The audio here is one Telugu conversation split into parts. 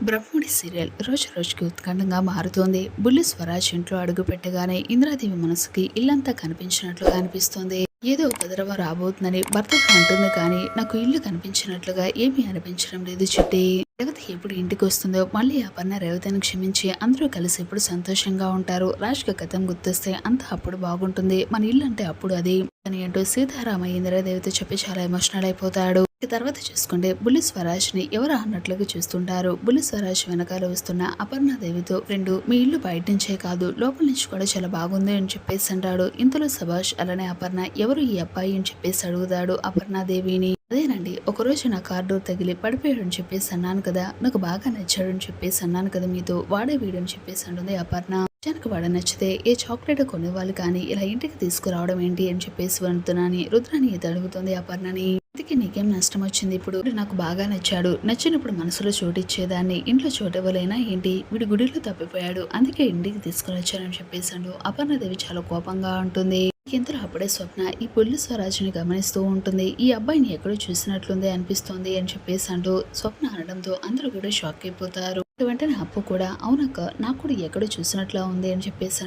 బ్రహ్మడి సీరియల్ రోజు రోజుకి ఉత్కంఠంగా మారుతోంది. బుల్లి స్వరాజ్ ఇంట్లో అడుగు పెట్టగానే ఇంద్రాదేవి మనసుకి ఇల్లంతా కనిపించినట్లుగా అనిపిస్తోంది. ఏదో ఉపద్రవం రాబోతుందని భర్తకు అంటుంది కానీ నాకు ఇల్లు కనిపించినట్లుగా ఏమీ అనిపించడం లేదు చిట్టి. రేవతి ఎప్పుడు ఇంటికి వస్తుందో మళ్ళీ అపర్ణ రేవతిని క్షమించి అందరూ కలిసి ఎప్పుడు సంతోషంగా ఉంటారు. రాజుకి గతం గుర్తొస్తే అంత అప్పుడు బాగుంటుంది. మన ఇల్లు అంటే అప్పుడు అది. అని అంటూ సీతారామయ్య ఇంద్రదేవితో చెప్పి చాలా ఎమోషనల్ అయిపోతాడు. తర్వాత చూసుకుంటే బుల్లి స్వరాజ్ని ఎవరు అన్నట్లుగా చూస్తుంటారు. బుల్లి స్వరాజ్ వెనకాల వస్తున్న అపర్ణాదేవితో ఫ్రెండ్ మీ ఇల్లు బయట నుంచే కాదు లోపల నుంచి కూడా చాలా బాగుంది అని చెప్పేసి అంటాడు. ఇంతలో సుభాష్ అలానే అపర్ణ ఎవరు ఈ అబ్బాయి అని చెప్పేసి అడుగుతాడు అపర్ణాదేవిని. అదేనండి ఒకరోజు నా కార్ డోర్ తగిలి పడిపోయాడు అని చెప్పేసి అన్నాను కదా నాకు బాగా నచ్చాడు అని చెప్పేసి అన్నాను కదా మీతో వాడే వీడు అని చెప్పేసి అంటుంది అపర్ణ. నిజానికి వాడ నచ్చితే ఏ చాక్లెట్ కొనేవాళ్ళు కానీ ఇలా ఇంటికి తీసుకురావడం ఏంటి అని చెప్పేసి వండుతున్నాని రుద్రాని ఇది అడుగుతుంది అపర్ణని. ఇంటికి నీకేం నష్టం వచ్చింది ఇప్పుడు? నాకు బాగా నచ్చాడు. నచ్చినప్పుడు మనసులో చోటు ఇచ్చేదాన్ని ఇంట్లో చోటు ఇవ్వలేనా ఏంటి? వీడి గుడిలో తప్పిపోయాడు. అందుకే ఇంటికి తీసుకుని వచ్చానని అపర్ణ అపర్ణదేవి చాలా కోపంగా ఉంటుంది. ఇంతలో అప్పుడే స్వప్న? ఈ పుల్లి స్వరాజ్ని గమనిస్తూ ఉంటుంది. ఈ అబ్బాయిని ఎక్కడో చూసినట్లుంది అనిపిస్తోంది అని చెప్పేసి అంటూ స్వప్న అనడంతో అందరూ కూడా షాక్ అయిపోతారు. వెంటనే అప్పు కూడా అవునక్క నాకు కూడా ఎక్కడ చూసినట్లా ఉంది అని చెప్పేసి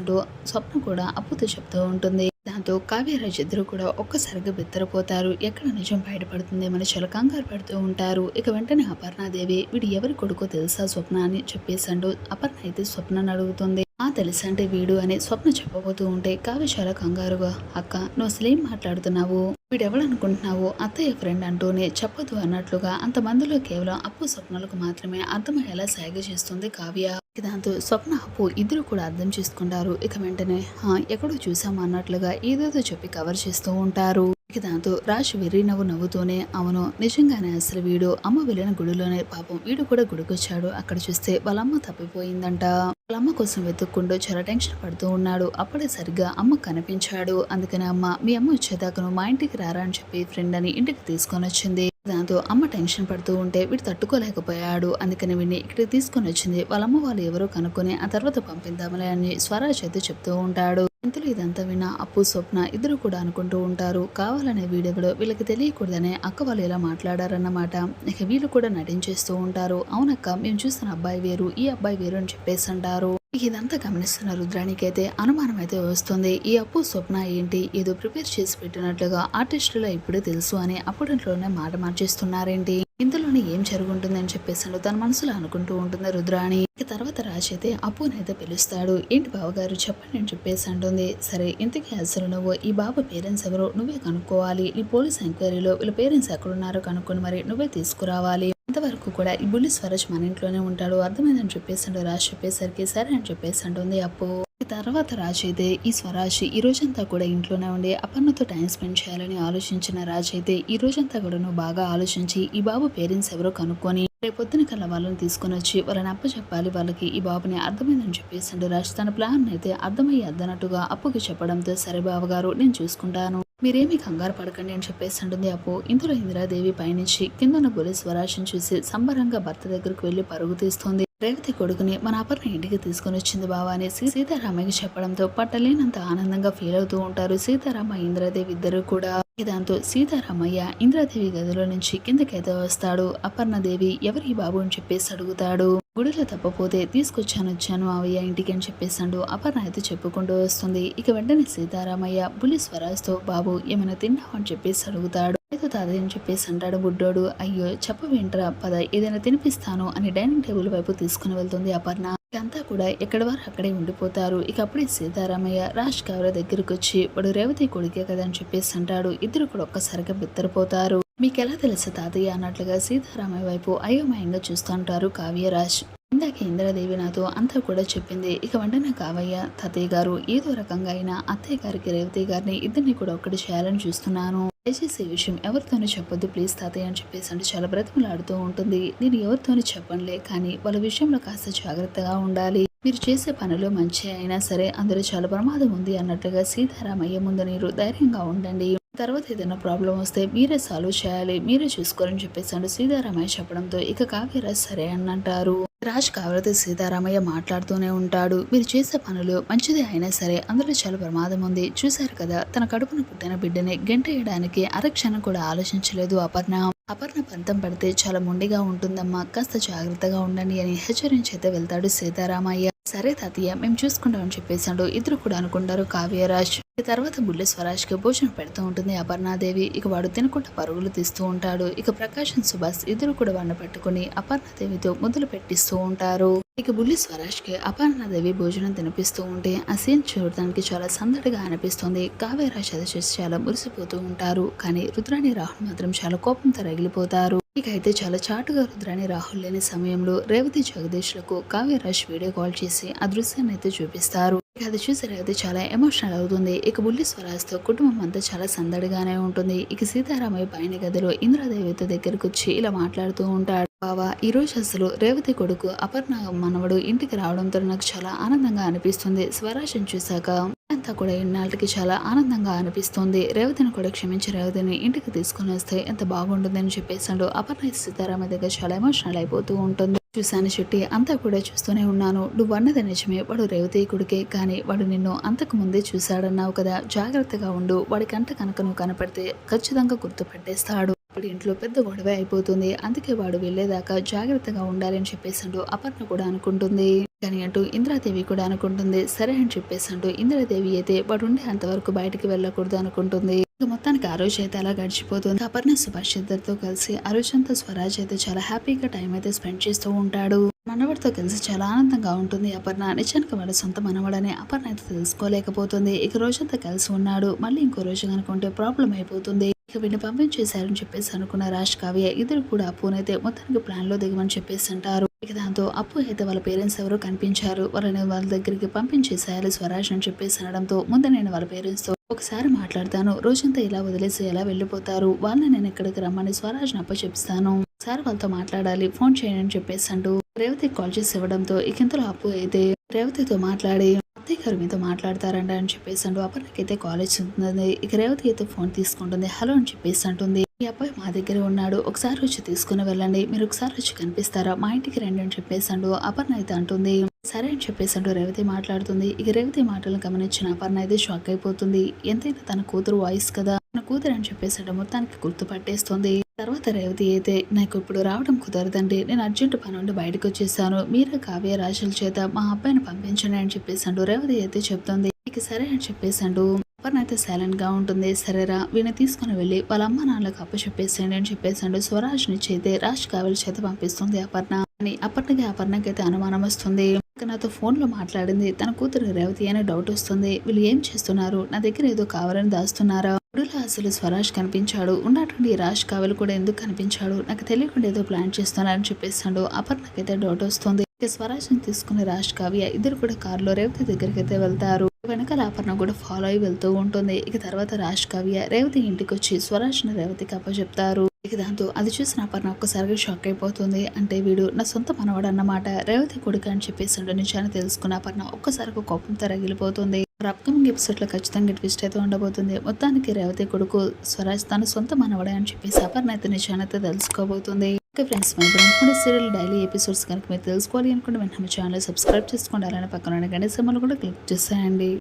స్వప్న కూడా అప్పుతో చెప్తూ ఉంటుంది. దాంతో కావ్యరాజ్ ఇద్దరు కూడా ఒక్కసారిగా బిత్తరపోతారు. ఎక్కడ నిజం బయటపడుతుందేమని చాలా కంగారు పడుతూ ఉంటారు. ఇక వెంటనే అపర్ణాదేవి వీడు ఎవరి కొడుకో తెలుసా స్వప్న అని చెప్పేసండు అపర్ణ అయితే స్వప్నను అడుగుతుంది. తెలుసా అంటే వీడు అని స్వప్న చెప్పబోతూ ఉంటే కావ్య చాలా కంగారుగా అక్క నువ్వు అసలేం మాట్లాడుతున్నావు? వీడెవడనుకుంటున్నావు? అత్తయ్య ఫ్రెండ్ అంటూనే చెప్పదు అన్నట్లుగా అంతమందిలో కేవలం అప్పు స్వప్నాలకు మాత్రమే అర్థమయ్యేలా సాగ చేస్తుంది కావ్య. దాంతో స్వప్న అప్పు ఇద్దరు కూడా అర్థం చేసుకుంటారు. ఇక వెంటనే "హా, ఎక్కడో చూసాము అన్నట్లుగా ఏదేదో చెప్పి కవర్ చేస్తూ ఉంటారు. ఇక దాంతో రాజ్ వెర్రి నవ్వు నవ్వుతూనే అవును నిజంగానే అసలు వీడు అమ్మ వెళ్ళిన గుడిలోనే పాపం వీడు కూడా గుడికొచ్చాడు. అక్కడ చూస్తే వాళ్ళ అమ్మ తప్పిపోయిందంట. వాళ్ళ అమ్మ కోసం వెతుక్కుంటూ చాలా టెన్షన్ పడుతూ ఉన్నాడు. అప్పుడే సరిగ్గా అమ్మ కనిపించాడు. అందుకని అమ్మ మీ అమ్మ వచ్చేదాకను మా ఇంటికి రారా అని చెప్పి ఫ్రెండ్ అని ఇంటికి తీసుకొని వచ్చింది. దాంతో అమ్మ టెన్షన్ పడుతూ ఉంటే వీడు తట్టుకోలేకపోయాడు. అందుకని వీడిని ఇక్కడికి తీసుకొని వచ్చింది. వాళ్ళమ్మ వాళ్ళు ఎవరో కనుక్కొని ఆ తర్వాత పంపిద్దామలే అని స్వరాజ్ అయితే చెప్తూ ఉంటాడు. ఇంతలో ఇదంతా విన్న అప్పు స్వప్న ఇద్దరు కూడా అనుకుంటూ ఉంటారు. కావాలనే వీడెవడో వీళ్ళకి తెలియకూడదనే అక్క వాళ్ళు ఇలా మాట్లాడారన్నమాట. ఇక వీళ్ళు కూడా నటించేస్తూ ఉంటారు. అవునక్క మేము చూస్తున్న అబ్బాయి వేరు ఈ అబ్బాయి వేరు అని చెప్పేసి అంటారు. ఇదంతా గమనిస్తున్న రుద్రానికైతే అనుమానం అయితే వస్తుంది. ఈ అప్పు స్వప్న ఏంటి? ఏదో ప్రిపేర్ చేసి పెట్టినట్లుగా ఆర్టిస్టులో ఇప్పుడే తెలుసు అని అప్పటిలోనే మాట మార్చేస్తున్నారేంటి? ఇంతలోనే ఏం జరుగుంటుందని చెప్పేసాడు తన మనసులో అనుకుంటూ ఉంటుంది రుద్రాణి. ఇక తర్వాత రాజు అయితే అప్పునైతే పిలుస్తాడు. ఏంటి బావగారు? చెప్పండి అని చెప్పేసి అంటుంది. సరే ఇంతకీ అసలు నువ్వు ఈ బాబు పేరెంట్స్ ఎవరో? నువ్వే కనుక్కోవాలి. ఈ పోలీస్ ఎంక్వైరీలో వీళ్ళ పేరెంట్స్ ఎక్కడున్నారో కనుక్కొని మరి నువ్వే తీసుకురావాలి. ఇంతవరకు కూడా ఈ బుల్లి స్వరాజ్ మన ఇంట్లోనే ఉంటాడు. అర్థమైందని చెప్పేసి రాజు చెప్పేసరికి సరే అని చెప్పేసి అంటుంది అప్పు. తర్వాత రాజ్ అయితే ఈ స్వరాజ్ ఈ రోజంతా కూడా ఇంట్లోనే ఉండి అపర్ణతో టైం స్పెండ్ చేయాలని ఆలోచించిన రాజ్ అయితే ఈ రోజంతా కూడా నువ్వు బాగా ఆలోచించి ఈ బాబు పేరెంట్స్ ఎవరో కనుక్కొని రేపొద్దున కల్లా వాళ్ళని తీసుకొని వచ్చి వాళ్ళని అప్పచెప్పాలి వాళ్ళకి ఈ బాబుని అర్థమైందని చెప్పేసి రాజ్. తన ప్లాన్ అయితే అర్థమయ్యి అద్దనట్టుగా అప్పుకి చెప్పడంతో సరే బావగారు నేను చూసుకుంటాను. మీరేమీ కంగారు పడకండి అని చెప్పేసి అప్పు. ఇందులో ఇందిరాదేవి పైనుంచి కిందన గొలి స్వరాశం చూసి సంబరంగా భర్త దగ్గరకు వెళ్ళి పరుగు తీస్తుంది. రేవతి కొడుకుని మన అపర్ణ ఇంటికి తీసుకొని వచ్చింది బావా అని సీతారామయ్యకి చెప్పడంతో పట్టలేనంత ఆనందంగా ఫీల్ అవుతూ ఉంటారు సీతారామ ఇంద్రదేవి ఇద్దరు కూడా. దాంతో సీతారామయ్య ఇంద్రాదేవి గదిలో నుంచి కిందకైతే వస్తాడు. అపర్ణదేవి ఎవరి బాబు అని చెప్పేసి అడుగుతాడు. గుడిలో తప్పపోతే తీసుకొచ్చాను వచ్చాను మావయ్య ఇంటికి అని చెప్పేసాడు అపర్ణ అయితే చెప్పుకుంటూ వస్తుంది. ఇక వెంటనే సీతారామయ్య బులి స్వరాజ్తో బాబు ఏమైనా తిన్నావు? అని చెప్పేసి అడుగుతాడు. అయితే తాతయ్య అని చెప్పేసి అంటాడు బుడ్డోడు? అయ్యో చెప్పవేంట్రా? పద ఏదైనా తినిపిస్తాను అని డైనింగ్ టేబుల్ వైపు తీసుకుని వెళ్తుంది అపర్ణ. ఇకంతా కూడా ఎక్కడి వారు అక్కడే ఉండిపోతారు. ఇక అప్పుడే సీతారామయ్య రాజ్ కవర దగ్గరికి వచ్చి వాడు రేవతి కొడుకే కదా అని చెప్పేసి అంటాడు. ఇద్దరు కూడా ఒక్కసారిగా బిత్తరిపోతారు. మీకెలా తెలుసు తాతయ్య అన్నట్లుగా సీతారామయ్య వైపు అయోమయంగా చూస్తుంటారు కావ్యరాజ్. ఇందాక ఇంద్రదేవి నాతో అంతా కూడా చెప్పింది ఇక వెంటనే కావయ్య తాతయ్య గారు ఏదో రకంగా అయినా అత్తయ్య గారికి రేవతి గారిని ఇద్దరిని కూడా ఒక్కటి చేయాలని చూస్తున్నాను. దయచేసి ఈ విషయం ఎవరితోనూ చెప్పొద్దు ప్లీజ్ తాతయ్య అని చెప్పేసి అంటే చాలా బ్రతిమలాడుతూ ఉంటుంది. నేను ఎవరితోనూ చెప్పనులే కానీ వాళ్ళ విషయంలో కాస్త జాగ్రత్తగా ఉండాలి. మీరు చేసే పనులు మంచి అయినా సరే అందులో చాలా ప్రమాదం ఉంది అన్నట్లుగా సీతారామయ్య ముందు మీరు ధైర్యంగా ఉండండి. తర్వాత ఏదైనా ప్రాబ్లం వస్తే మీరే సాల్వ్ చేయాలి మీరే చూసుకోరని చెప్పేసి సీతారామయ్య చెప్పడంతో ఇక కావ్యరాజ్ సరే అని అంటారు రాజ్ కావ్యతో సీతారామయ్య మాట్లాడుతూనే ఉంటాడు. మీరు చేసే పనులు మంచిది అయినా సరే అందులో చాలా ప్రమాదం ఉంది. చూశారు కదా తన కడుపున పుట్టిన బిడ్డని గంటేయడానికి అరక్షణం కూడా ఆలోచించలేదు అపర్ణ. అపర్ణ పంతం పడితే చాలా మొండిగా ఉంటుందమ్మా కాస్త జాగ్రత్తగా ఉండండి అని హెచ్చరించైతే వెళ్తాడు సీతారామయ్య. సరే తాతయ్య మేము చూసుకుంటామని చెప్పేశాడు ఇద్దరు కూడా అనుకుంటారు కావ్యరాజ్. తర్వాత బుల్లె స్వరాజ్కి భోజనం పెడుతూ ఉంటుంది అపర్ణాదేవి. ఇక వాడు తినకుండా పరుగులు తీస్తూ ఉంటాడు. ఇక ప్రకాశం సుభాష్ ఇద్దరు కూడా వాడిని పట్టుకుని అపర్ణాదేవితో ముద్దులు పెట్టిస్తూ ఉంటారు. ఇక బుల్లి స్వరాజ్కి అపర్ణాదేవి భోజనం తినిపిస్తూ ఉంటే ఆ సీన్ చూడడానికి చాలా సందడిగా అనిపిస్తుంది. కావేరా అది చాలా మురిసిపోతూ ఉంటారు. కానీ రుద్రాణి రాహుల్ మాత్రం చాలా కోపంతో రగిలిపోతారు. ఇక అయితే చాలా చాటుగా రుద్రాణి రాహుల్ లేని సమయంలో రేవతి జగదీష్లకు కావ్యరాజ్ వీడియో కాల్ చేసి ఆ దృశ్యాన్ని అయితే చూపిస్తారు. ఇక అది చూసి రేవతి చాలా ఎమోషనల్ అవుతుంది. ఇక బుల్లి స్వరాజ్తో కుటుంబం అంతా చాలా సందడిగానే ఉంటుంది. ఇక సీతారామయ్య పైన గదిలో ఇంద్రదేవిత దగ్గరకు వచ్చి ఇలా మాట్లాడుతూ ఉంటాడు. బావా ఈ రోజు అసలు రేవతి కొడుకు అపర్ణ మనవడు ఇంటికి రావడంతో నాకు చాలా ఆనందంగా అనిపిస్తుంది. స్వరాజ్ని చూశాక అంతా కూడా ఇన్నాళ్ళకి చాలా ఆనందంగా అనిపిస్తుంది. రేవతిని కూడా క్షమించి రేవతిని ఇంటికి తీసుకుని వస్తే ఎంత బాగుంటుందని చెప్పేసాడు అపర్ణ సీతారామ దగ్గర చాలా ఎమోషనల్ అయిపోతూ ఉంటుంది. చూశాను చుట్టి అంతా కూడా చూస్తూనే ఉన్నాను. నువ్వు అన్నది నిజమే వాడు రేవతి కొడుకే కానీ వాడు నిన్ను అంతకు ముందే చూశాడన్నావు కదా. జాగ్రత్తగా ఉండు వాడికంట కనుక నువ్వు కనపడితే ఖచ్చితంగా గుర్తుపట్టేస్తాడు. ఇప్పుడు ఇంట్లో పెద్ద గొడవ అయిపోతుంది అందుకే వాడు వెళ్ళేదాకా జాగ్రత్తగా ఉండాలని చెప్పేసాడు అపర్ణ కూడా అనుకుంటుంది. కానీ అంటూ ఇంద్రాదేవి కూడా అనుకుంటుంది. సరే అని చెప్పేసాడు ఇంద్రాదేవి అయితే వాడు ఉండే అంతవరకు బయటికి వెళ్ళకూడదు అనుకుంటుంది. మొత్తానికి ఆ రోజు అయితే అలా గడిచిపోతుంది. అపర్ణ సుభాష్ ఇద్దరితో కలిసి ఆ రోజంతా స్వరాజ్ అయితే చాలా హ్యాపీగా టైం అయితే స్పెండ్ చేస్తూ ఉంటాడు. మనవడితో కలిసి చాలా ఆనందంగా ఉంటుంది అపర్ణ. నిజానికి వాళ్ళ సొంత మనవడని అపర్ణ అయితే తెలుసుకోలేకపోతుంది. ఇక రోజంతా కలిసి ఉన్నాడు. మళ్ళీ ఇంకో రోజు కనుకుంటే ప్రాబ్లం అయిపోతుంది. ఇక వీడిని పంపించేశారని చెప్పేసి అనుకున్న రాజ్ కావ్య ఇద్దరు కూడా అప్పునైతే మొత్తానికి ప్లాన్లో దిగమని చెప్పేసి అంటారు. ఇక దాంతో అప్పు అయితే వాళ్ళ పేరెంట్స్ ఎవరో కనిపించారు. వాళ్ళని వాళ్ళ దగ్గరికి పంపించేసేయాలి స్వరాజ్ అని చెప్పేసి అనడంతో ముందు నేను వాళ్ళ పేరెంట్స్తో ఒకసారి మాట్లాడతాను. రోజంతా ఇలా వదిలేసి ఎలా వెళ్ళిపోతారు? వాళ్ళని నేను ఇక్కడికి రమ్మని స్వరాజ్ అప్ప చెప్తాను సార్ వాళ్ళతో మాట్లాడాలి. ఫోన్ చేయండి అని చెప్పేసి అంటూ రేవతి కాల్ చేసి ఇవ్వడంతో ఇక ఇంతలో అప్పు అయితే? రేవతితో మాట్లాడి అత్తయ్య గారు మీతో మాట్లాడతారంట అని చెప్పేసి అంటూ అపర్ణకైతే కాలేజ్ ఉంటుంది ఇక రేవతి అయితే ఫోన్ తీసుకుంటుంది. హలో అని చెప్పేసి అంటుంది. ఈ అబ్బాయి మా దగ్గర ఉన్నాడు. ఒకసారి వచ్చి తీసుకుని వెళ్ళండి. మీరు ఒకసారి వచ్చి కనిపిస్తారా? మా ఇంటికి రండి అని చెప్పేసి అంటూ అపర్ణ అయితే అంటుంది. సరే అని చెప్పేసి అంటూ రేవతి మాట్లాడుతుంది. ఇక రేవతి మాటలను గమనించిన అపర్ణ అయితే షాక్ అయిపోతుంది. ఎంతైనా తన కూతురు వాయిస్ కదా? తన కూతురు అని చెప్పేసి అంటే మొత్తానికి గుర్తుపట్టేస్తుంది తర్వాత రేవతి అయితే నాకు ఇప్పుడు రావడం కుదరదండి. నేను అర్జెంట్ పని ఉండి బయటకు వచ్చేసాను. మీరే కావ్య రాశుల చేత మా అబ్బాయిని పంపించండి అని చెప్పేసి అంటూ రేవతి అయితే చెప్తుంది. ఇక సరే అని చెప్పేసి అంటూ అపర్ణ అయితే సైలెంట్గా ఉంటుంది. సరేరా వీని తీసుకుని వెళ్ళి వాళ్ళ అమ్మ నాన్నలకు అప్పు చెప్పేసేయండి అని చెప్పేసాడు స్వరాజ్ నుంచి అయితే రాజ్ కావలి చేత పంపిస్తుంది అపర్ణ. అని అపర్ణకి అపర్ణకైతే అనుమానం వస్తుంది. నాతో ఫోన్లో మాట్లాడింది. తన కూతురు రేవతి అనే డౌట్ వస్తుంది. వీళ్ళు ఏం చేస్తున్నారు? నా దగ్గర ఏదో కావాలని దాస్తున్నారా? అప్పుడులో అసలు స్వరాజ్ కనిపించాడు. ఉన్నటువంటి రాజ్ కావలి కూడా ఎందుకు కనిపించాడు? నాకు తెలియకుండా ఏదో ప్లాన్ చేస్తున్నారని చెప్పేస్తాడు. అపర్ణకైతే డౌట్ వస్తుంది. ఇక స్వరాజ్ని తీసుకునే రాజ్ కావ్య ఇద్దరు కూడా కారులో రేవతి దగ్గరికి అయితే వెళ్తారు. వెనకాల అపర్ణ కూడా ఫాలో అయి వెళ్తూ ఉంటుంది. ఇక తర్వాత రాజ్ కావ్య రేవతి ఇంటికి వచ్చి స్వరాజ్ని రేవతికి అప్పచెప్తారు. ఇక దాంతో అది చూసిన అపర్ణ ఒక్కసారిగా షాక్ అయిపోతుంది. అంటే వీడు నా సొంత మనవాడు అన్నమాట. రేవతి కొడుకు అని చెప్పేసి నిజాన్ని తెలుసుకున్న అపర్ణ ఒక్కసారిగా కోపంతో రగిలిపోతుంది అప్కమింగ్ ఎపిసోడ్లో ఖచ్చితంగా ట్విస్ట్ అయితే ఉండబోతుంది. మొత్తానికి రేవతి కొడుకు స్వరాజ్ తన సొంత మనవడే అని చెప్పేసి అపర్ణ అయితే నిజాన్ని అయితే తెలుసుకోబోతుంది. ఓకే ఫ్రెండ్స్ మన బ్రహ్మకుడి సీరియల్ డైలీ ఎపిసోడ్స్ కనుక మీరు తెలుసుకోవాలి అనుకుంటే వెంటనే ఛానల్ సబ్స్క్రైబ్ చేసుకోండి. అలానే పక్కన గంట కూడా క్లిక్ చేసేయండి.